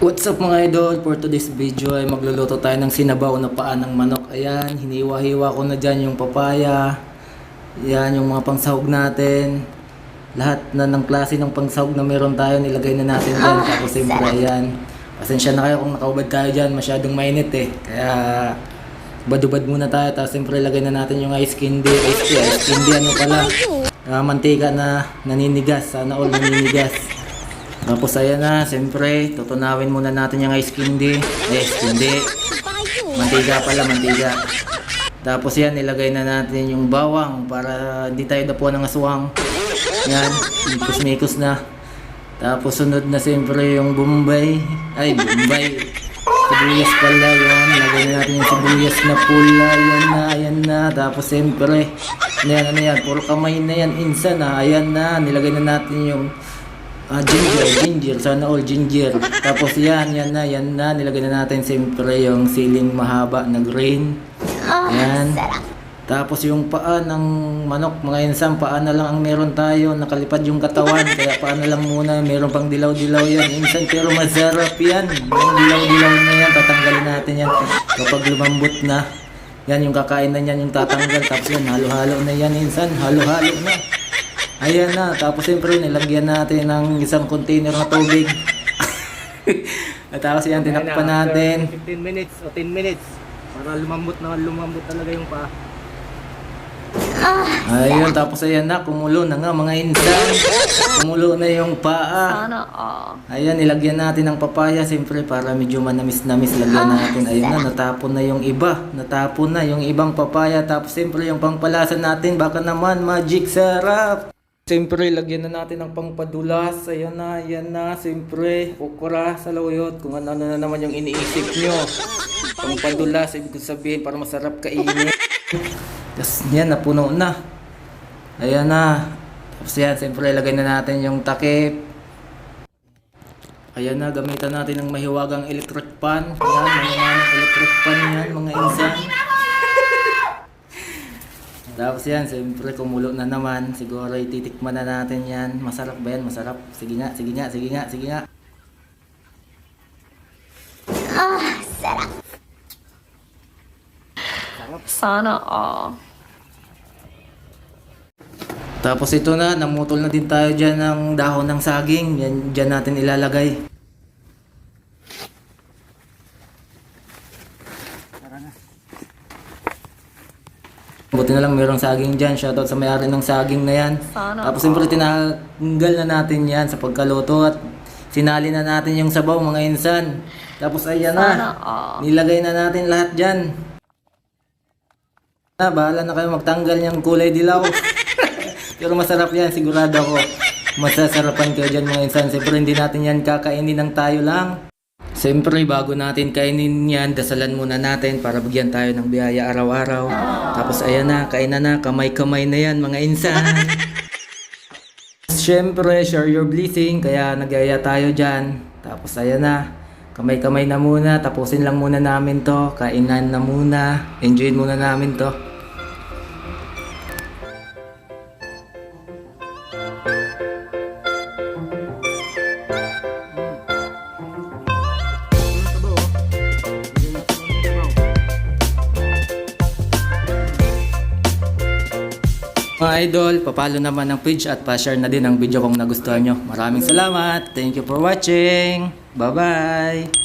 What's up mga idol? For today's video ay magluluto tayo ng sinabaw na paa ng manok. Ayan, hiniwa-hiwa ko na dyan yung papaya. Ayan, yung mga pangsahog natin. Lahat na ng klase ng pangsahog na meron tayo, nilagay na natin dyan. Tapos siyempre, ayan. Pasensya na kayo kung nakaubad tayo dyan, masyadong mainit eh. Kaya, badubad muna tayo. Tapos siyempre, lagay na natin yung ice candy. Ice candy, ice candy ano pala. Ah, mantika na naninigas. Sana all naninigas. Tapos ayan na, siyempre, tutunawin muna natin yung ice candy. Eh, ice candy. Mantiga pala, mantiga. Tapos yan, nilagay na natin yung bawang para hindi tayo dapuan ng aswang. Yan, mikos-mikos na. Tapos sunod na siyempre yung Bombay. Ay, Bombay. Sibuyas pala yan. Nilagay na natin yung sibuyas na pula. Yan na, ayan na. Tapos siyempre, ano yan, ano yan, puro kamay na yan. Insan na, ayan na. Nilagay na natin yung Ah, ginger, ginger. Sana all ginger. Tapos yan, yan na, yan na. Nilagay na natin siyempre yung siling mahaba na green. Yan. Tapos yung paa ng manok, mga insan, paa na lang ang meron tayo. Nakalipad yung katawan, kaya paa na lang muna. Meron pang dilaw-dilaw yan. Insan, pero masarap yan. Yung dilaw-dilaw na yan, tatanggalin natin yan. Kapag lumambot na, yan yung kakain na yan, yung tatanggal. Tapos yan, halo-halo na yan, insan. Halo-halo na. Ayan na, tapos siyempre nilagyan natin ng isang container na tubig. At tapos yan, tinakpan natin. 15 minutes o 10 minutes para lumambot na lumambot talaga yung paa. Ayun, tapos ayan na, kumulo na nga mga insan. Kumulo na yung paa. Sana all. Ayan, nilagyan natin ng papaya, siyempre para medyo manamis-namis lagyan natin. Ayun na, natapon na yung iba. Natapon na yung ibang papaya. Tapos siyempre yung pangpalasa natin, baka naman magic sarap. Siyempre, lagyan na natin ng pangpadulas. Ayan na, ayan na. Siyempre, okra sa lawayot. Kung ano na naman yung iniisip nyo. Pangpadulas, ibig sabihin, para masarap kainin. Tapos yan, napuno na. Ayan na. Tapos yan, siyempre, lagay na natin yung takip. Ayan na, gamitan natin ng mahiwagang electric pan. Ayan, mga electric pan yan, mga insan. Tapos yan, siyempre kumulo na naman. Siguro ititikman na natin yan. Masarap ba yan? Masarap. Sige nga, sige nga, sige nga, sige nga. Sana all. Tapos ito na, namutol na din tayo dyan ng dahon ng saging. Yan, dyan natin ilalagay. Buti na lang mayroong saging dyan. Shoutout sa may-ari ng saging na yan. Sana Tapos siyempre tinanggal na natin yan sa pagkaluto at sinali na natin yung sabaw mga insan. Tapos ayan Sana na. all. Nilagay na natin lahat dyan. Na, bahala na kayo magtanggal niyang kulay dilaw. Pero masarap yan, sigurado ako. Masasarapan kayo dyan mga insan. Siyempre hindi natin yan kakainin ng tayo lang. Siyempre bago natin kainin yan, dasalan muna natin para bigyan tayo ng biyaya araw-araw. Tapos ayan na, kainan na, kamay-kamay na yan mga insan. Siyempre, share your blessing, kaya nagyaya tayo dyan. Tapos ayan na, kamay-kamay na muna, tapusin lang muna namin to, kainan na muna, enjoyin muna namin to. Mga idol, papalo naman ng page at pa-share na din ang video kung nagustuhan nyo. Maraming salamat. Thank you for watching. Bye-bye.